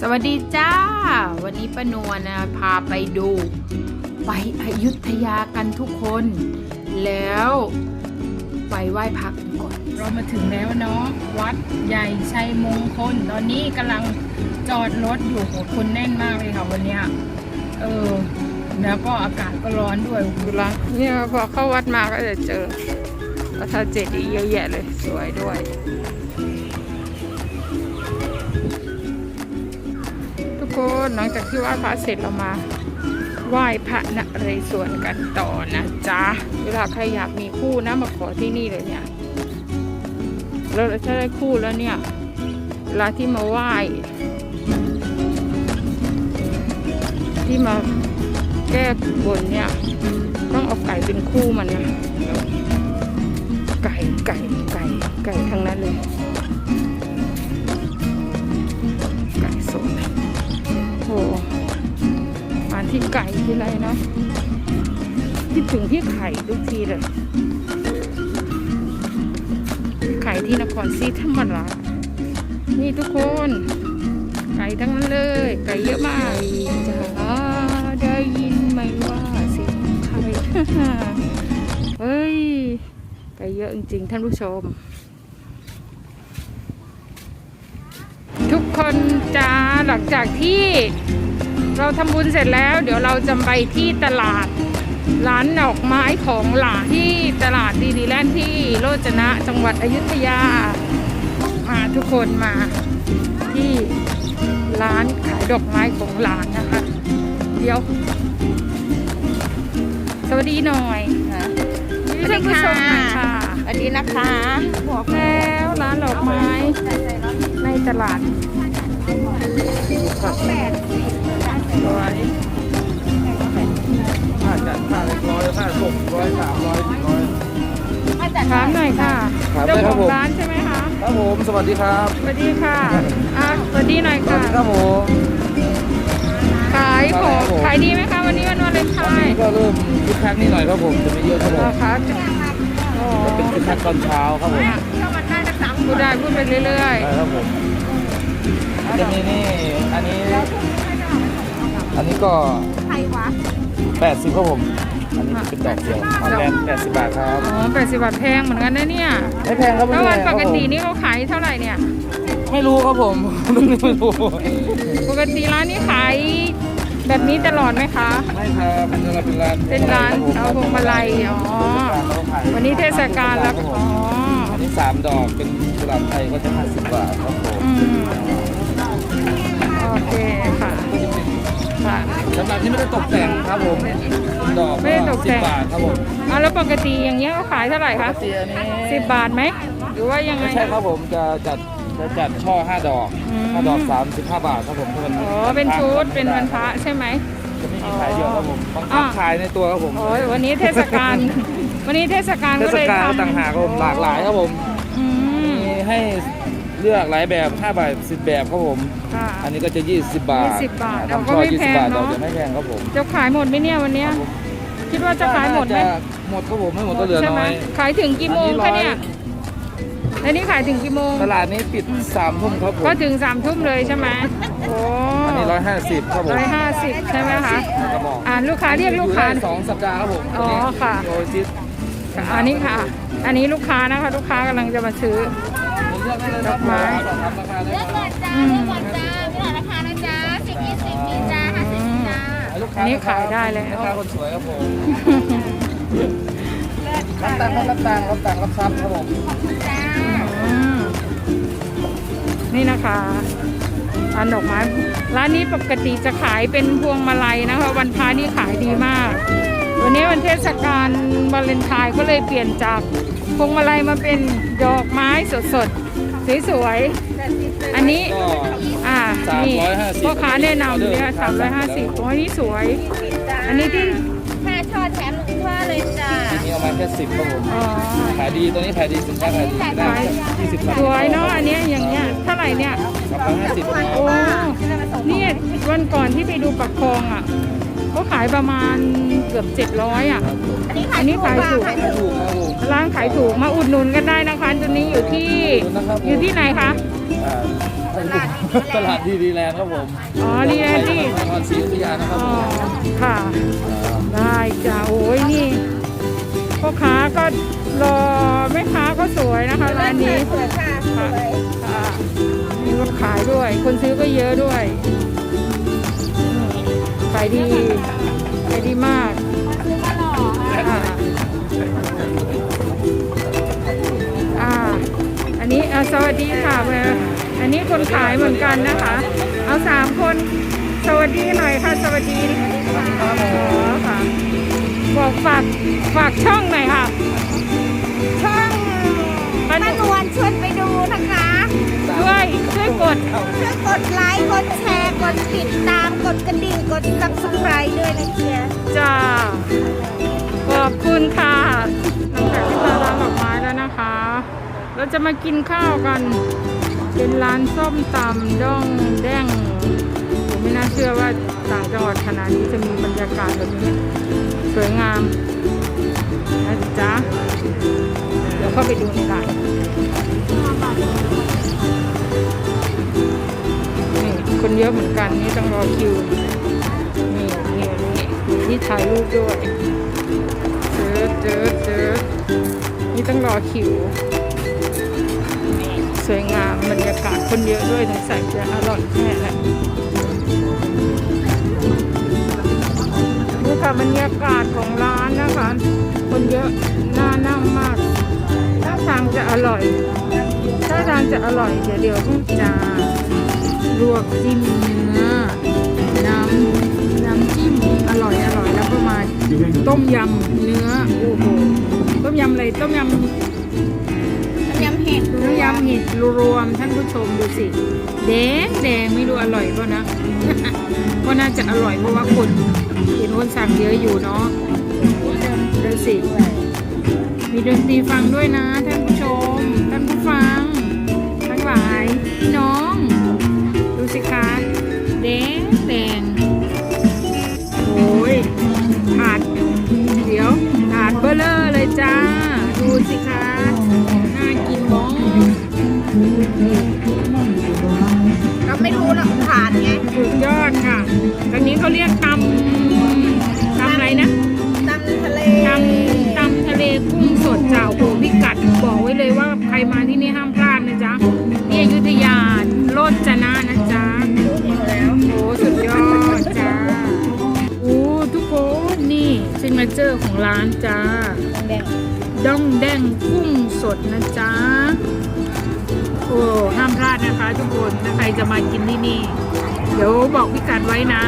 สวัสดีจ้า วันนี้ป้านวลนะพาไปดู ไปอยุธยากันทุกคน แล้วไปไหว้พระกันก่อน เรามาถึงแล้วเนาะวัดใหญ่ชัยมงคล ตอนนี้กำลังจอดรถอยู่โหคนแน่นมากเลยค่ะวันนี้เออแล้วก็อากาศก็ร้อนด้วยดูร้านเนี่ยพอเข้าวัดมาก็จะเจอพระธาตุเจดีย์เยอะแยะเลยสวยด้วย คนหลังจากที่ไหว้พระเสร็จเรามาไหว้พระนเรศวรกันต่อนะจ๊ะ เวลาใครอยากมีคู่นะมาขอที่นี่เลยเนี่ยแล้วถ้าได้คู่แล้วเนี่ยเวลาที่มาไหว้ ที่มาแก้บนเนี่ย ต้องเอาไก่เป็นคู่มันนะ ไก่ไก่ไก่ไก่ทั้งนั้นเลย ที่ไก่ที่ไรนะคิดถึงที่ไข่ทุกทีเลย ไข่ที่นครศรีธรรมราชนี่ทุกคน ไก่ทั้งนั้นเลย ไก่เยอะมากจะได้ยินไหมว่าเสียงไข่เฮ้ย ไก่เยอะจริงๆท่านผู้ชม ทุกคนจ้าหลังจากที่ เราทำบุญเสร็จแล้ว เดี๋ยวเราจะไปที่ตลาดร้านดอกไม้ของหลานที่ตลาดดีดีแลนด์ที่โรจนะจังหวัดอยุธยามาทุกคนมาที่ร้านขายดอกไม้ของหลานนะคะ เดี๋ยว สวัสดีหน่อยสวัสดีค่ะท่านผู้ชมหน่อยค่ะสวัสดีนะคะบอกแล้วร้านดอกไม้ในตลาด ครับเจ้าได้ขครัอบงผมร้านใช่ไหมคะ ครับผม สวัสดีครับสวัสดีค่ะอะสวัสดีหน่อยสวัค่ะ สดีครับผม ขายของครับผม ขายดีไหมคะ วันนี้วันวาเลนไทวันนี้น์ก็เริ่มคึกคักนิดหน่อยครับผมจะไม่เยอะครับผเหรมอคะอ๋อจะเป็นคึกคักตอนเช้าครับผมพูดได้พูดไปเรื่อยใช่ครับผมจะมีนี่อันนี้ อันนี้ก็ ใครวะ80ครับผม อันนี้เป็นดอกเดียวเอาแบน80 บาทครับๆอ๋อแปดสิบบาทแพงเหมือนกันนะเนี่ยไม่แพงครับแล้ววันไม่แพงปครับกผมตินี่เขาขายเท่าไหร่เนี่ย ไม่รู้ครับผมไม่รู้ปกติร้านนี้ขายแบบนี้ตลอดไหมคะ ไม่ครับเป็นร้านเป็นร้านเป็นร้านเอาพวงมาลัยอ๋อวันนี้เทศกาลแล้วอ๋ออันนี้สามดอกเป็นกุหลาบไทยก็จะ50บาทครับผมอืมโอเคค่ะค่ะสำหรับที่ไม่ได้ตกแต่ง ครับผม ดอกไม่ได้ตกแต่ง10บาทครับผมอะแล้วปกติอย่างเงี้ยเขาขายเท่าไหร่คะปกติอันนี้สิบบาทไหมหรือว่ายังไง ไม่ใช่ครับผมจะจัดจะจัดช่อ5ดอกอืม5ดอก35บาทครับผมถ้ามันอ๋อเป็นชุดเป็นวันพระใช่ไหม จะไม่มีขายเดียวครับผมบางอ่าคับขายในตัวครับผมโอ้ยวันนี้เทศกาล วันนี้เทศกาลเทก็ศเลยกาลทำต่างหากครับผมหลากหลายครับผม อืมมีให้เลือกหลายแบบ5บาท10 แบบครับผม ค่ะ อันนี้ก็จะ 20 บาท20บาททำก็ช่อไม่แพง20บาทเนดอะอกจะไม่แพงครับผมจะขายหมดไหมเนี่ยวันเนี้ยคิดว่าจะขายหมดไหมน่จะหมดครับผมไม่หมดก็เหลือใช่น้ไหมอย ขายถึงกี่โมงอัคะนนี้ร้อย เนี่ยอันนี้ขายถึงกี่โมง ตลาดนี้ปิด3ทุ่มครับผมก็ถึงสามทุ่มเลยใช่ไหมโอ้อันนี้ร้อยห้าสิบครับผมร้อยห้าสิบใช่ไหมคะกระบอกอ่านลูกค้าเรียกลูกค้า อยู่ได้สองสัปดาห์ครับผมอ๋อค่ะ โอซิสอันนี้ค่ะ อันนี้ลูกค้านะคะ ลูกค้ากำลังจะมาซื้อเลือกไดอกไม้เลือกก่อนจ้าเลือกก่อนจ้ามีหลายราคานะจ้าสิบยี่สิบมีจ้าห้าสิบมีจ้าลูกค้าอันนี้ขายได้แล้ว คนสวยครับผมรับตังค์รับตังค์รับตังค์รับทรัพย์ครับผมอืมนี่นะคะร้านดอกไม้ร้านนี้ปกติจะขายเป็นพวงมาลัยนะคะ วันพระนี่ขายดีมาก วันนี้วันเทศกาลวาเลนไทน์ก็เลยเปลี่ยนจากพวงมาลัยมาเป็นดอกไม้สดๆ สวยๆ อันนี้ ก็ อ่า นี่350พ่อค้าแนะนำเนี่ยสามร้อยห้าสิบโอ้ยนี่สวย อันนี้ที่ ห้าช่อแถมหนึ่งช่อเลยจ้านี่เอามาแค่สิบครับผมอ๋อ ขายดีตัวนี้ขายดีสินค้าขายดีได้ยี่สิบบาทสวยเนาะ อันเนี้ยอย่างเงี้ย เท่าไหร่เนี่ย สามร้อยห้าสิบโอ้ เนี่ยวันก่อนที่ไปดูปักคลองอะ ก็ขายประมาณเกือบเจ็ดร้อยอะ อันนี้ขายถูกขายถูกครับผมร้านขายถูกมาอุดหนุนกันได้นะคะตัวนี้อยู่ที่อยู่ที่ไหนคะ อ่าตลาดดีดีแลนด์ครับผมอ๋อดีแลนด์ที่ นครศรีอยุธยานะครับอ๋อผมค่ะ ได้จ้าโอ้ยนี่พ่อค้าก็รอแม่ค้าก็สวยนะคะร้านนี้ สวยค่ะสวย ค่ะมีรถขายด้วย คนซื้อก็เยอะด้วยขายดีขายดีมากซื้อก็หล่อค่ะอ่าอ่าอันนี้อ่าสวัสดีค่ะแม่อันนี้คนขายเหมือนกันนะคะ เอาสามคน สวัสดีหน่อยค่ะ สวัสดีอ๋อค่ะบอกฝากฝากช่องหน่อยค่ะ ช่องป้าป้านวลชวนไปดูนะคะด้ วยช่วยกด ช่วยกดไลค์ กดแชร์ กดติดตาม กดกระดิ่ง กด subscribe ด้วยนะเชียจ้า ขอบคุณค่ะ หลังจากที่มาร้านดอกไม้แล้วนะคะ เราจะมากินข้าวกัน เป็นร้านส้มตำด้องแดงผมไม่น่าเชื่อว่าต่างจังหวัดขนาดนี้จะมีบรรยากาศแบบนี้ สวยงามนะจ๊ะเดี๋ยวเข้าไปดูในร้านนี่ คนเยอะเหมือนกันนี่ต้องรอคิวนี่นี่นี่มีที่ถ่ายรูปด้วยเจอเจอเจอนี่ต้องรอคิวนี่สวยงามบรรยากาศคนเยอะด้วยถึงใส่จะอร่อยแน่แหละนี่ค่ะบรรยากาศของร้านนะคะ คนเยอะน่านั่งมากท่าทางจะอร่อยท่าทางจะอร่อย เดี๋ยวเดี๋ยวต้องจะ ลวกจิ้มเนื้อ น้ำน้ำจิ้มอร่อยอร่อยแล้วก็มาต้มยำเนื้อโอ้โหต้มยำอะไรต้มยำต้มยำเห็ดต้มยำเห็ดรวมท่านผู้ชมดูสิแดงแดงไม่รู้อร่อยป่ะนะก็น่าจะอร่อยเพราะว่าคนเห็นคนสั่งเยอะอยู่เนาะดูสิมีดนตรีฟังด้วยนะท่านผู้ชมท่านผู้ฟังทั้งหลายพี่น้อง เลอร์เลยจ้า ดูสิคะน่ากินบ้องเราไม่รู้หรอกผ่านไงสุดยอดค่ะตอนนี้เขาเรียกตำตำอะไรนะตำทะเลตำตำทะเลกุ้งสดจ่าวโหพิกัดบอกไว้เลยว่าใครมาที่นี่ห้ามพลาดนะจ๊ะที่อยุธยาโลดจนะนะจ๊ะแล้วโอ้สุดยอดจ้าโอ้ทุกคนนี่ซิงเจอร์ของร้านจ้า แดงด้องแดงกุ้งสดนะจ๊ะ โอ้ห้ามพลาดนะคะทุกคน ถ้าใครจะมากินที่นี่ เดี๋ยวบอกพิกัดไว้นะ